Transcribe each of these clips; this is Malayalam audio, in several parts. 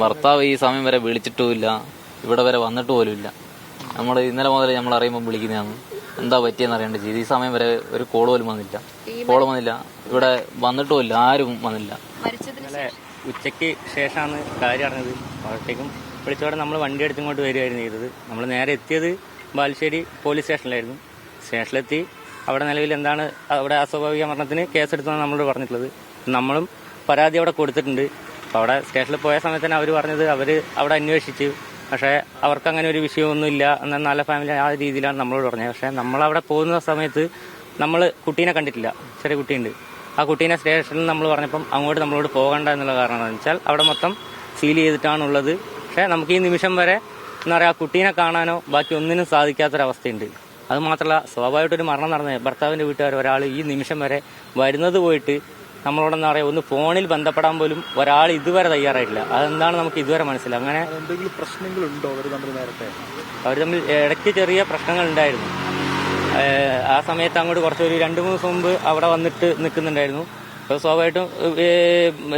ഭർത്താവ് ഈ സമയം വരെ വിളിച്ചിട്ടുമില്ല. ഇവിടെ വരെ വന്നിട്ട് പോലും ഇല്ല. നമ്മൾ ഇന്നലെ മുതൽ നമ്മൾ അറിയുമ്പോൾ വിളിക്കുന്നതാണ്. എന്താ പറ്റിയെന്ന് അറിയേണ്ട ചെയ്ത്. ഈ സമയം വരെ ഒരു കോൾ പോലും വന്നില്ല. കോൾ വന്നില്ല. ഇവിടെ വന്നിട്ടുമില്ല ആരും വന്നില്ല. ഉച്ചയ്ക്ക് ശേഷമാണ് കാര്യം അറിഞ്ഞത്. അപ്പോഴത്തേക്കും വിളിച്ചോടെ നമ്മൾ വണ്ടി എടുത്ത് ഇങ്ങോട്ട് വരികയായിരുന്നു ചെയ്തത്. നമ്മൾ നേരെ എത്തിയത് ബാലുശ്ശേരി പോലീസ് സ്റ്റേഷനിലായിരുന്നു. സ്റ്റേഷനിലെത്തി അവിടെ നിലവിൽ എന്താണ് അവിടെ അസ്വാഭാവിക മരണത്തിന് കേസെടുത്തെന്ന് നമ്മളോട് പറഞ്ഞിട്ടുള്ളത്. നമ്മളും പരാതി അവിടെ കൊടുത്തിട്ടുണ്ട്. അവിടെ സ്റ്റേഷനിൽ പോയ സമയത്ത് തന്നെ അവർ പറഞ്ഞത് അവർ അവിടെ അന്വേഷിച്ച്. പക്ഷേ അവർക്ക് അങ്ങനെ ഒരു വിഷയമൊന്നുമില്ല എന്നാൽ നല്ല ഫാമിലി ആ രീതിയിലാണ് നമ്മളോട് പറഞ്ഞത്. പക്ഷേ നമ്മളവിടെ പോകുന്ന സമയത്ത് നമ്മൾ കുട്ടീനെ കണ്ടിട്ടില്ല. ചെറിയ കുട്ടിയുണ്ട്. ആ കുട്ടീനെ സ്റ്റേഷനിൽ നമ്മൾ പറഞ്ഞപ്പം അങ്ങോട്ട് നമ്മളോട് പോകണ്ട എന്നുള്ള കാരണം വെച്ചാൽ അവിടെ മൊത്തം സീൽ ചെയ്തിട്ടാണുള്ളത്. പക്ഷേ നമുക്ക് ഈ നിമിഷം വരെ എന്താ പറയുക ആ കുട്ടീനെ കാണാനോ ബാക്കി ഒന്നിനും സാധിക്കാത്തൊരവസ്ഥയുണ്ട്. അത് മാത്രമല്ല സ്വാഭാവികമായിട്ടൊരു മരണം നടന്നത് ഭർത്താവിന്റെ വീട്ടുകാർ ഒരാൾ ഈ നിമിഷം വരെ വരുന്നത് പോയിട്ട് നമ്മളോടെന്താ പറയുക ഒന്ന് ഫോണിൽ ബന്ധപ്പെടാൻ പോലും ഒരാൾ ഇതുവരെ തയ്യാറായിട്ടില്ല. അതെന്താണ് നമുക്ക് ഇതുവരെ മനസ്സിലായി അങ്ങനെ എന്തെങ്കിലും പ്രശ്നങ്ങളുണ്ടോ അവർ തമ്മിൽ നേരത്തെ? അവർ തമ്മിൽ ഇടയ്ക്ക് ചെറിയ പ്രശ്നങ്ങൾ ഉണ്ടായിരുന്നു. ആ സമയത്ത് അങ്ങോട്ട് കുറച്ചൊരു രണ്ടു മൂന്ന് ദിവസം മുമ്പ് അവിടെ വന്നിട്ട് നിൽക്കുന്നുണ്ടായിരുന്നു. അപ്പോൾ സ്വാഭാവികമായിട്ടും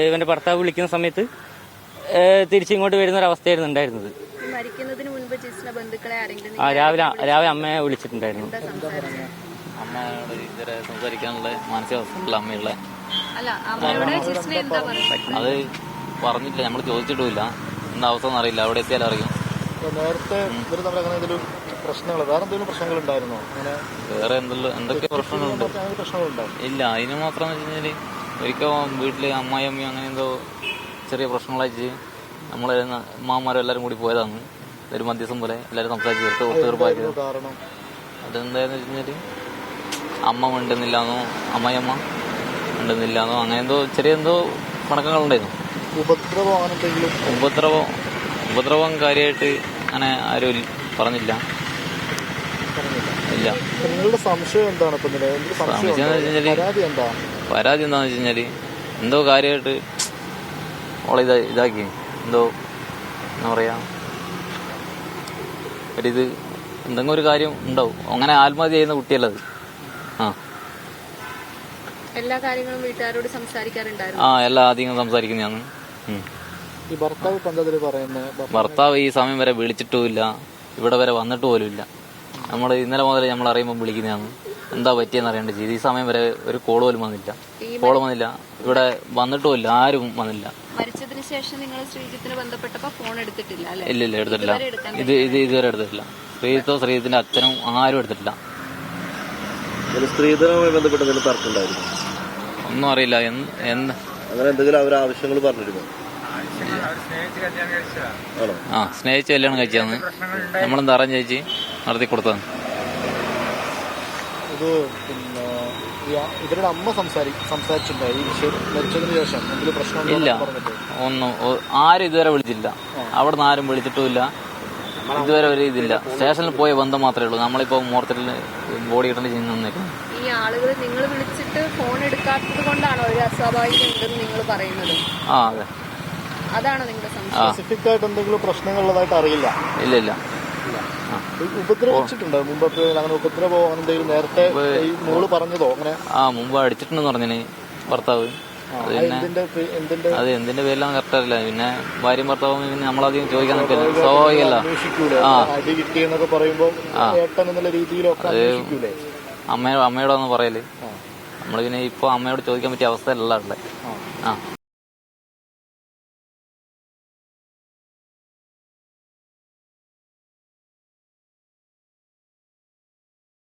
ഇവന്റെ ഭർത്താവ് വിളിക്കുന്ന സമയത്ത് തിരിച്ചിങ്ങോട്ട് വരുന്ന ഒരു അവസ്ഥയായിരുന്നു ഉണ്ടായിരുന്നത് ആ രാവിലെ രാവിലെ അമ്മയെ വിളിച്ചിട്ടുണ്ടായിരുന്നു. അമ്മയോട് ഇതുവരെ സംസാരിക്കാനുള്ള മാനസികാവസ്ഥയുള്ള അമ്മയുള്ള അത് പറഞ്ഞില്ല നമ്മൾ ചോദിച്ചിട്ടില്ല എന്താ അവസ്ഥ എന്നറിയില്ല. അവിടെ എത്തിയാലും അറിയും. നേരത്തെ ഇവർ തമ്മിൽ അങ്ങനെ എന്തെങ്കിലും പ്രശ്നങ്ങൾ വേറെ എന്തെങ്കിലും പ്രശ്നങ്ങൾ ഉണ്ടായിരുന്നോ? അങ്ങനെ വേറെ എന്തെല്ലാം എന്തൊക്കെ പ്രശ്നങ്ങളുണ്ട്? ഇല്ല അതിന് മാത്രം വെച്ചാൽ വീട്ടിലെ ഒരിക്കൽ വീട്ടിൽ അമ്മായിയമ്മയും അങ്ങനെ എന്തോ ചെറിയ പ്രശ്നങ്ങളായിട്ട് നമ്മളെ മാമാരും എല്ലാരും കൂടി പോയതാണ്. ഒരു മധ്യസ്ഥം പോലെ എല്ലാവരും സംസാരിച്ച് തീർത്ത് തീർപ്പാക്കി അതെന്തായെന്ന് അതെന്താന്ന് വെച്ച് കഴിഞ്ഞാൽ അമ്മ മിണ്ടുന്നില്ലാന്നോ? അമ്മായിയമ്മ മിണ്ടുന്നില്ലാന്നോ അങ്ങനെ എന്തോ ചെറിയ എന്തോ പണക്കങ്ങളുണ്ടായിരുന്നു. ഉപദ്രവം അങ്ങനെ എന്തെങ്കിലും ഉപദ്രവം ഉപദ്രവം കാര്യമായിട്ട് അങ്ങനെ ആരും പറഞ്ഞില്ല. ഇല്ല. നിങ്ങളുടെ സംശയം എന്താണ് ഇപ്പൊ എന്ന് പരാതി എന്താ? പരാതി എന്താന്ന് വെച്ച് കഴിഞ്ഞാൽ എന്തോ കാര്യമായിട്ട് ഓളെ ഇതാ ഇതാക്കി. എന്തോ എന്താ പറയാ? ഒരിത് എന്തെങ്കിലും ഒരു കാര്യം ഉണ്ടാവും. അങ്ങനെ ആത്മഹത്യ ചെയ്യുന്ന കുട്ടിയല്ലത് ആ. എല്ലാ കാര്യങ്ങളും വീട്ടുകാരോട് സംസാരിക്കാറുണ്ടായിരുന്നു. ആ എല്ലാ അധികം സംസാരിക്കുന്നതാണ്. ഞാൻ ഈ ഭർത്താവ് പന്തതിൽ പറയുന്നത് ഭർത്താവ് ഈ സമയം വരെ വിളിച്ചിട്ടുമില്ല. ഇവിടെ വരെ വന്നിട്ട് പോലും ഇല്ല. നമ്മൾ ഇന്നലെ മുതൽ നമ്മൾ അറിയുമ്പോൾ വിളിക്കുന്നതാണ്. എന്താ പറ്റിയെന്ന് അറിയേണ്ട ചെയ്ത്. ഈ സമയം വരെ ഒരു കോൾ പോലും വന്നില്ല. കോൾ വന്നില്ല. ഇവിടെ വന്നിട്ടുമില്ല ആരും വന്നില്ല. മരിച്ചതിന് ശേഷം നിങ്ങൾ ശ്രീജിത്തിന് ബന്ധപ്പെട്ടപ്പോ ഫോൺ എടുത്തിട്ടില്ല ഇല്ല ഇല്ല എടുത്തിട്ടില്ല. ഇത് ഇത് ഇതുവരെ എടുത്തിട്ടില്ല. ശ്രീജിത്തോ ശ്രീജിത്തിന്റെ അച്ഛനും ആരും എടുത്തിട്ടില്ല. സ്ത്രീധനവുമായി ബന്ധപ്പെട്ട് എന്തെങ്കിലും തർക്കം ഉണ്ടായിരുന്നു ഒന്നും അറിയില്ല. എന്ത് അങ്ങനെ എന്തെങ്കിലും അവർ ആവശ്യങ്ങൾ പറഞ്ഞിരുന്നു? ആണോ? ആ സ്നേഹിച്ച് കല്യാണം കഴിച്ചാന്ന് നമ്മളെന്താ അറിഞ്ഞ ചേച്ചി? നടത്തി കൊടുത്തത് ഇത് പിന്നെ ഇവരുടെ അമ്മ സംസാരി സംസാരിച്ചിട്ടുണ്ടോ ഈ വിഷയം മരിച്ചതിന് ശേഷം എന്തെങ്കിലും പ്രശ്നം ഇല്ല. ഒന്നും ആരും ഇതുവരെ വിളിച്ചില്ല അവിടെ നിന്ന് ആരും വിളിച്ചിട്ടുമില്ല. ഇതുവരെ ഒരു ഇതില്ല. സ്റ്റേഷനിൽ പോയ ബന്ധം മാത്രമേ ഉള്ളൂ. നമ്മളിപ്പോ മോർച്ചറിൽ ബോഡി ഇടേണ്ടി ചെയ്യുന്ന ഈ ആളുകൾ നിങ്ങൾ വിളിച്ചിട്ട് ഫോൺ എടുക്കാത്തത് കൊണ്ടാണോ ഒരു അസ്വാഭാവികം ഉണ്ടെന്ന് നിങ്ങൾ പറയുന്നത്? ആ അതെ. അതാണോ നിങ്ങളുടെ സംശയം? സ്പെസിഫിക് ആയിട്ട് എന്തെങ്കിലും പ്രശ്നങ്ങളുള്ളതായിട്ട് അറിയില്ല. ഇല്ല ഇല്ല. ഉപദ്രവിച്ചിട്ടുണ്ടോ. മുമ്പ് എപ്പോഴെങ്കിലും അങ്ങനെ ഉപദ്രവോ അങ്ങനെ എന്തെങ്കിലും നേരത്തെ ഈ മോൾ പറഞ്ഞതോ? അങ്ങനെ? ആ മുമ്പ് അടിച്ചിട്ടുണ്ടെന്ന് പറഞ്ഞിന് ഭർത്താവ്. അത് എന്തിന്റെ പേരിലാണ് കറക്റ്റ് അറിയില്ല. പിന്നെ ഭാര്യ ഭർത്താവും പിന്നെ നമ്മളധികം ചോദിക്കാൻ നിൽക്കില്ല. സ്വാഭാവികമല്ല. അന്വേഷിക്കൂലേ. ആ. അടി കിട്ടിയെന്നൊക്കെ പറയുമ്പോ ഏട്ടൻ രീതിയിലൊക്കെ അന്വേഷിക്കൂലേ? അമ്മ അമ്മയോടൊന്ന് പറയൽ. നമ്മൾ പിന്നെ ഇപ്പൊ അമ്മയോട് ചോദിക്കാൻ പറ്റിയ അവസ്ഥയിലല്ല ഉള്ളത്. ആ.